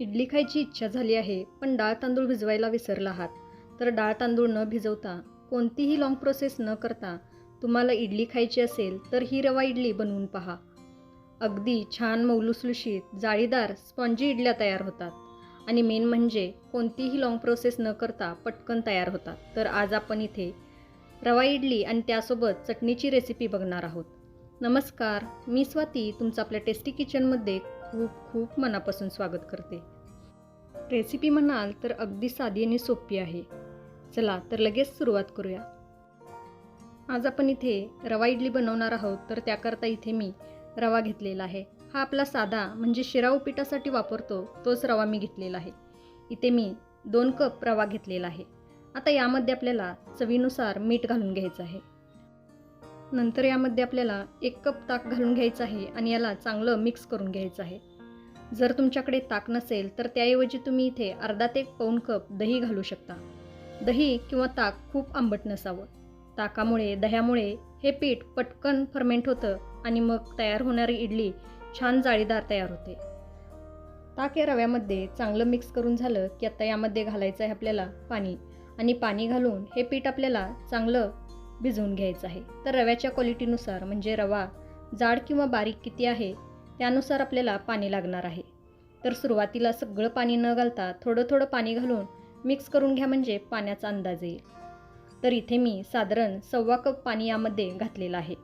इडली खायची इच्छा झाली आहे पण डाळ तांदूळ भिजवायला विसरला आहात. तर डाळ तांदूळ न भिजवता कोणतीही लाँग प्रोसेस न करता तुम्हाला इडली खायची असेल तर ही रवा इडली बनवून पहा. अगदी छान मौलुसलुशीत जाळीदार स्पॉन्जी इडल्या तयार होतात. आणि मेन म्हणजे कोणतीही लाँग प्रोसेस न करता पटकन तयार होतात. तर आज आपण इथे रवा इडली आणि त्यासोबत चटणीची रेसिपी बघणार आहोत. नमस्कार मी स्वाती तुमचं आपल्या टेस्टी किचनमध्ये खूप खूप मनापासून स्वागत करते. रेसिपी म्हणाल तर अगदी साधी आणि सोपी आहे. चला तर लगेच सुरुवात करूया. आज आपण इथे रवा इडली बनवणार आहोत तर त्याकरता इथे मी रवा घेतलेला आहे. हा आपला साधा म्हणजे शिरा उपीटासाठी वापरतो तोच रवा मी घेतलेला आहे. इथे मी दोन कप रवा घेतलेला आहे. आता यामध्ये आपल्याला चवीनुसार मीठ घालून घ्यायचं आहे. नंतर यामध्ये आपल्याला एक कप ताक घालून घ्यायचं आहे आणि याला चांगलं मिक्स करून घ्यायचं आहे. जर तुमच्याकडे ताक नसेल तर त्याऐवजी तुम्ही इथे अर्धा ते पाऊण कप दही घालू शकता. दही किंवा ताक खूप आंबट नसावं. ताकामुळे दह्यामुळे हे पीठ पटकन फर्मेंट होतं आणि मग तयार होणारी इडली छान जाळीदार तयार होते. ताक या रव्यामध्ये चांगलं मिक्स करून झालं की आता यामध्ये घालायचं आहे आपल्याला पाणी. आणि पाणी घालून हे पीठ आपल्याला चांगलं भिजवून घ्यायचं आहे. तर रव्याच्या क्वालिटीनुसार म्हणजे रवा जाड किंवा बारीक किती आहे त्यानुसार आपल्याला पाणी लागणार आहे. तर सुरुवातीला सगळं पाणी न घालता थोडं थोडं पाणी घालून मिक्स करून घ्या म्हणजे पाण्याचा अंदाज येईल. तर इथे मी साधारण सव्वा कप पाणी यामध्ये घातलेलं आहे.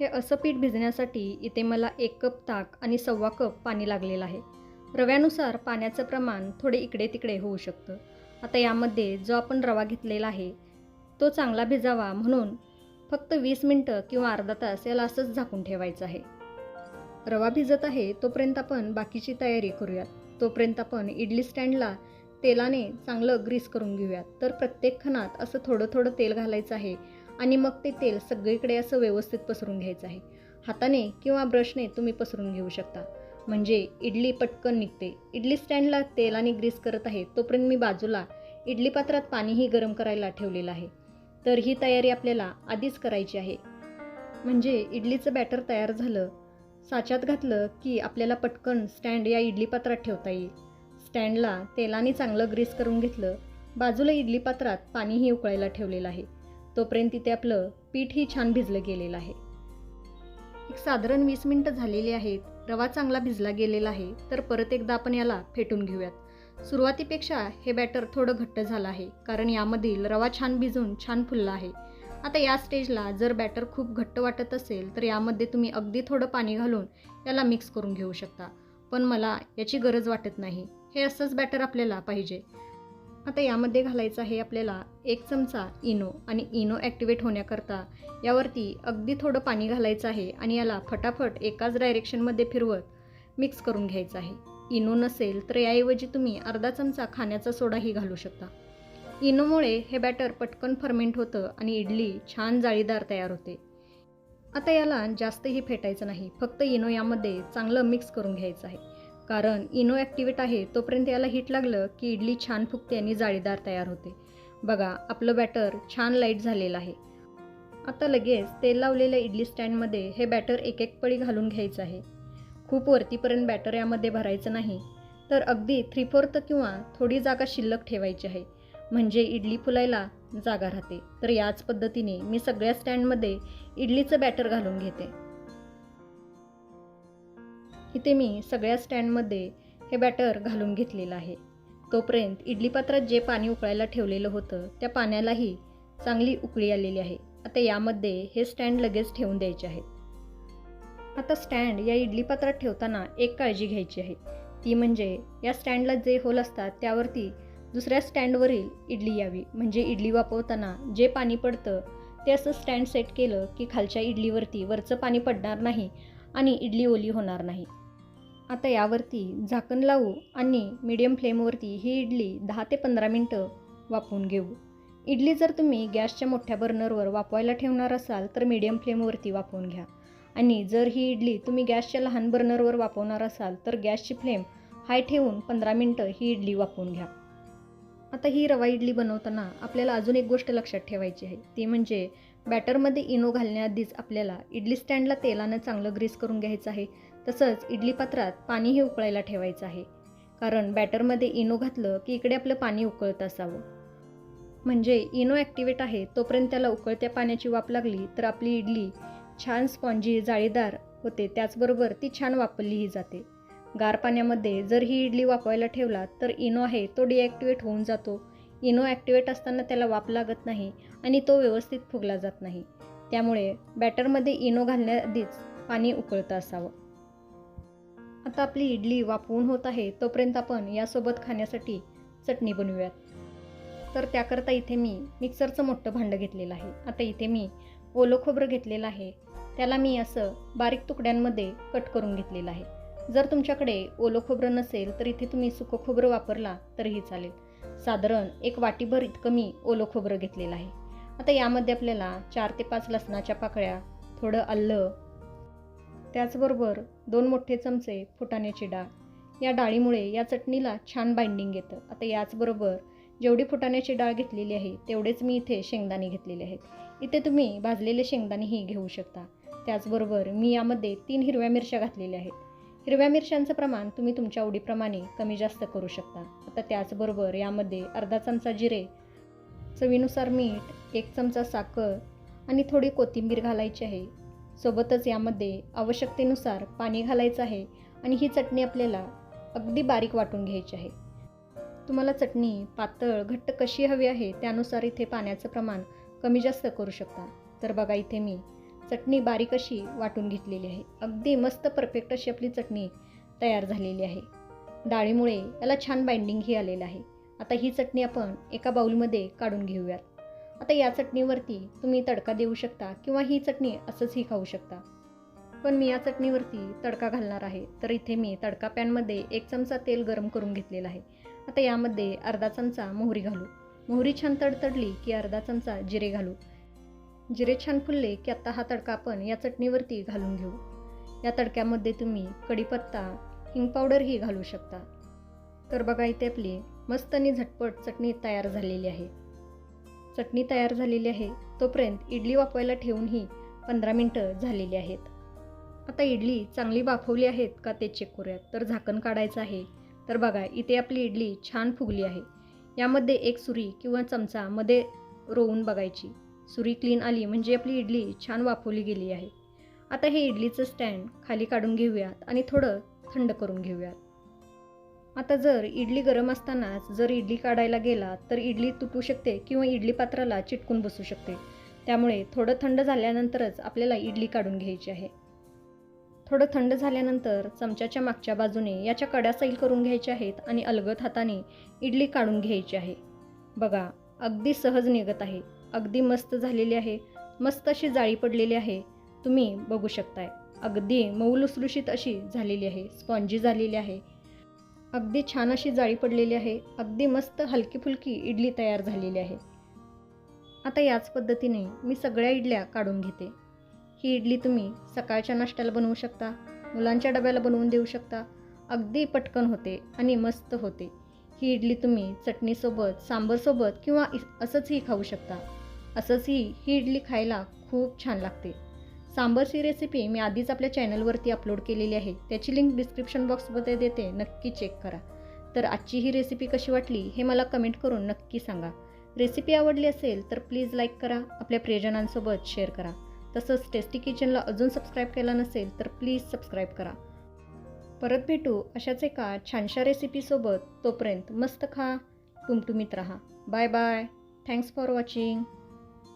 हे असं पीठ भिजण्यासाठी इथे मला एक कप ताक आणि सव्वा कप पाणी लागलेलं आहे. रव्यानुसार पाण्याचं प्रमाण थोडे इकडे तिकडे होऊ शकतं. आता यामध्ये जो आपण रवा घेतलेला आहे तो चांगला भिजावा म्हणून फक्त वीस मिनटं किंवा अर्धा तास याला असंच झाकून ठेवायचं आहे. रवा भिजत आहे तोपर्यंत आपण बाकीची तयारी करूयात. तोपर्यंत आपण इडली स्टँडला तेलाने चांगलं ग्रीस करून घेऊयात. तर प्रत्येक खणात असं थोडं थोडं तेल घालायचं आहे आणि मग ते तेल सगळीकडे असं व्यवस्थित पसरून घ्यायचं आहे. हाताने किंवा ब्रशने तुम्ही पसरून घेऊ शकता. म्हणजे इडली पटकन निघते. इडली स्टँडला तेलाने आणि ग्रीस करत आहे तोपर्यंत मी बाजूला इडली पात्रात पाणीही गरम करायला ठेवलेलं आहे. तर ही तयारी आपल्याला आधीच करायची आहे. म्हणजे इडलीचं बॅटर तयार झालं साच्यात घातलं की आपल्याला पटकन स्टँड या इडली पात्रात ठेवता येईल. स्टँडला तेलाने चांगलं ग्रीस करून घेतलं बाजूला इडली पात्रात पाणीही उकळायला ठेवलेलं आहे. तोपर्यंत तिथे आपलं पीठही छान भिजलं गेलेलं आहे. एक साधारण वीस मिनटं झालेली आहेत रवा चांगला भिजला गेलेला आहे तर परत एकदा आपण याला फेटून घेऊयात. सुरुवातीपेक्षा हे बॅटर थोडं घट्ट झालं आहे कारण यामधील रवा छान भिजून छान फुलला आहे. आता या स्टेजला जर बॅटर खूप घट्ट वाटत असेल तर यामध्ये तुम्ही अगदी थोडं पाणी घालून याला मिक्स करून घेऊ शकता. पण मला याची गरज वाटत नाही. हे असंच बॅटर आपल्याला पाहिजे. आता यामध्ये घालायचं आहे आपल्याला एक चमचा इनो आणि इनो ॲक्टिवेट होण्याकरता यावरती अगदी थोडं पाणी घालायचं आहे आणि याला फटाफट एकाच डायरेक्शनमध्ये फिरवत मिक्स करून घ्यायचं आहे. इनो नसेल तर याऐवजी तुम्ही अर्धा चमचा खाण्याचा सोडाही घालू शकता. इनोमुळे हे बॅटर पटकन फर्मेंट होतं आणि इडली छान जाळीदार तयार होते. आता याला जास्तही फेटायचं नाही फक्त इनो यामध्ये चांगलं मिक्स करून घ्यायचं आहे. कारण इनो ॲक्टिवेट आहे तोपर्यंत याला हीट लागलं की इडली छान फुगते आणि जाळीदार तयार होते. बघा आपलं बॅटर छान लाइट झालेलं आहे. आता लगेच तेल लावलेल्या इडली स्टँडमध्ये हे बॅटर एक एक पळी घालून घ्यायचं आहे. खूप वरतीपर्यंत बॅटर यामध्ये भरायचं नाही. तर अगदी थ्री फोर्थ किंवा थोडी जागा शिल्लक ठेवायची आहे. म्हणजे इडली फुलायला जागा राहते. तर याच पद्धतीने मी सगळ्या स्टँडमध्ये इडलीचं बॅटर घालून घेते. इथे मी सगळ्या स्टँडमध्ये हे बॅटर घालून घेतलेलं आहे. तोपर्यंत इडली पात्रात जे पाणी उकळायला ठेवलेलं होतं त्या पाण्यालाही चांगली उकळी आलेली आहे. आता यामध्ये हे स्टँड लगेच ठेवून द्यायचे आहेत. आता स्टँड या इडली पात्रात ठेवताना एक काळजी घ्यायची आहे. ती म्हणजे या स्टँडला जे होल असतात त्यावरती दुसऱ्या स्टँडवरील इडली यावी. म्हणजे इडली वापरताना जे पाणी पडतं ते असं स्टँड सेट केलं की खालच्या इडलीवरती वरचं पाणी पडणार नाही आणि इडली ओली होणार नाही. आता यावरती झाकण लावू आणि मीडियम फ्लेमवरती ही इडली दहा ते पंधरा मिनटं वापरून घेऊ. इडली जर तुम्ही गॅसच्या मोठ्या बर्नरवर वापवायला ठेवणार असाल तर मीडियम फ्लेमवरती वाफवून घ्या. आणि जर ही इडली तुम्ही गॅसच्या लहान बर्नरवर वापरणार असाल तर गॅसची फ्लेम हाय ठेवून पंधरा मिनटं ही इडली वापरून घ्या. आता ही रवा इडली बनवताना आपल्याला अजून एक गोष्ट लक्षात ठेवायची आहे. ती म्हणजे बॅटरमध्ये इनो घालण्याआधीच आपल्याला इडली स्टँडला तेलानं चांगलं ग्रीस करून घ्यायचं आहे. तसंच इडली पात्रात पाणीही उकळायला ठेवायचं आहे. कारण बॅटरमध्ये इनो घातलं की इकडे आपलं पाणी उकळत असावं. म्हणजे इनो ॲक्टिवेट आहे तोपर्यंत त्याला उकळत्या पाण्याची वाफ लागली तर आपली इडली छान स्पॉन्जी जाळीदार होते त्याचबरोबर ती छान वापरलीही जाते. गार पाण्यामध्ये जर ही इडली वापरायला ठेवला तर इनो आहे तो डिॲक्टिवेट होऊन जातो. इनो ॲक्टिवेट असताना त्याला वाप लागत नाही आणि तो व्यवस्थित फुगला जात नाही. त्यामुळे बॅटरमध्ये इनो घालण्याआधीच पाणी उकळतं असावं. आता आपली इडली वापवून होत आहे तोपर्यंत आपण यासोबत खाण्यासाठी चटणी बनवूयात. तर त्याकरता इथे मी मिक्सरचं मोठं भांडं घेतलेलं आहे. आता इथे मी ओलं खोबरं घेतलेलं आहे. त्याला मी असं बारीक तुकड्यांमध्ये कट करून घेतलेलं आहे. जर तुमच्याकडे ओलं खोबरं नसेल तर इथे तुम्ही सुकं खोबरं वापरला तरीही चालेल. साधारण एक वाटीभर इतकं मी ओलं खोबरं घेतलेलं आहे. आता यामध्ये आपल्याला चार ते पाच लसणाच्या पाकळ्या थोडं आलं त्याचबरोबर दोन मोठे चमचे फुटाण्याची डाळ. या डाळीमुळे या चटणीला छान बाइंडिंग येतं. आता याचबरोबर जेवढी फुटाण्याची डाळ घेतलेली आहे तेवढेच मी इथे शेंगदाणे घेतलेले आहेत. इथे तुम्ही भाजलेले शेंगदाणेही घेऊ शकता. त्याचबरोबर मी यामध्ये तीन हिरव्या मिरच्या घातलेल्या आहेत. हिरव्या मिरच्यांचं प्रमाण तुम्ही तुमच्या आवडीप्रमाणे कमी जास्त करू शकता. आता त्याचबरोबर यामध्ये अर्धा चमचा जिरे चवीनुसार मीठ एक चमचा साखर आणि थोडी कोथिंबीर घालायची आहे. सोबतच यामध्ये आवश्यकतेनुसार पाणी घालायचं आहे आणि ही चटणी आपल्याला अगदी बारीक वाटून घ्यायची आहे. तुम्हाला चटणी पातळ घट्ट कशी हवी आहे त्यानुसार इथे पाण्याचं प्रमाण कमी जास्त करू शकता. तर बघा इथे मी चटणी बारीक अशी वाटून घेतलेली आहे. अगदी मस्त परफेक्ट अशी आपली चटणी तयार झालेली आहे. डाळीमुळे याला छान बाइंडिंगही आलेलं आहे. आता ही चटणी आपण एका बाऊलमध्ये काढून घेऊयात. आता या चटणीवरती तुम्ही तडका देऊ शकता किंवा ही चटणी असंचही खाऊ शकता. पण मी या चटणीवरती तडका घालणार आहे. तर इथे मी तडका पॅनमध्ये एक चमचा तेल गरम करून घेतलेला आहे. आता यामध्ये अर्धा चमचा मोहरी घालू. मोहरी छान तडतडली की अर्धा चमचा जिरे घालू. जिरे छान फुलले की आत्ता हा तडका आपण या चटणीवरती घालून घेऊ. या तडक्यामध्ये तुम्ही कढीपत्ता हिंग पावडरही घालू शकता. तर बघा इथे आपली मस्त आणि झटपट चटणी तयार झालेली आहे. चटणी तयार झालेली आहे तोपर्यंत इडली वाफवायला ठेवूनही पंधरा मिनटं झालेली आहेत. आता इडली चांगली वाफवली आहेत का ते चेक करूयात. तर झाकण काढायचं आहे. तर बघा इथे आपली इडली छान फुगली आहे. यामध्ये एक सुरी किंवा चमचा मध्ये रोवून बघायची. सुरी क्लीन आली म्हणजे आपली इडली छान वाफवली गेली आहे. आता हे इडलीचं स्टँड खाली काढून घेऊयात आणि थोडं थंड करून घेऊयात. आता जर इडली गरम असतानाच जर इडली काढायला गेला तर इडली तुटू शकते किंवा इडली पात्राला चिटकून बसू शकते. त्यामुळे थोडं थंड झाल्यानंतरच आपल्याला इडली काढून घ्यायची आहे. थोडं थंड झाल्यानंतर चमच्याच्या मागच्या बाजूने याच्या कड्या सैल करून घ्यायच्या आहेत आणि अलगद हाताने इडली काढून घ्यायची आहे. बघा अगदी सहज निघत आहे. अगदी मस्त झालेली आहे. मस्त अशी जाळी पडलेली आहे. तुम्ही बघू शकताय. अगदी मऊ लुसलुशीत अशी झालेली आहे. स्पॉन्जी झालेली आहे. अगदी छान अशी जाळी पडलेली आहे. अगदी मस्त हलकी फुलकी इडली तयार झालेली आहे. आता याच पद्धतीने मी सगळ्या इडल्या काढून घेते. ही इडली तुम्ही सकाळच्या नाश्त्याला बनवू शकता. मुलांच्या डब्याला बनवून देऊ शकता. अगदी पटकन होते आणि मस्त होते. ही इडली तुम्ही चटणीसोबत सांबरसोबत किंवा इस- असंचही खाऊ शकता. असंचही ही इडली खायला खूप छान लागते. सांबरची रेसिपी मी आधीच आपल्या चॅनलवरती अपलोड केलेली आहे. त्याची लिंक डिस्क्रिप्शन बॉक्समध्ये देते. नक्की चेक करा. तर आजची ही रेसिपी कशी वाटली हे मला कमेंट करून नक्की सांगा. रेसिपी आवडली असेल तर प्लीज लाईक करा. आपल्या प्रियजनांसोबत शेअर करा. तसंच टेस्टी किचनला अजून सबस्क्राईब केला नसेल तर प्लीज सबस्क्राईब करा. परत भेटू अशाच एका छानशा रेसिपीसोबत तोपर्यंत मस्त खा. टुमटुमीत राहा. Bye bye thanks for watching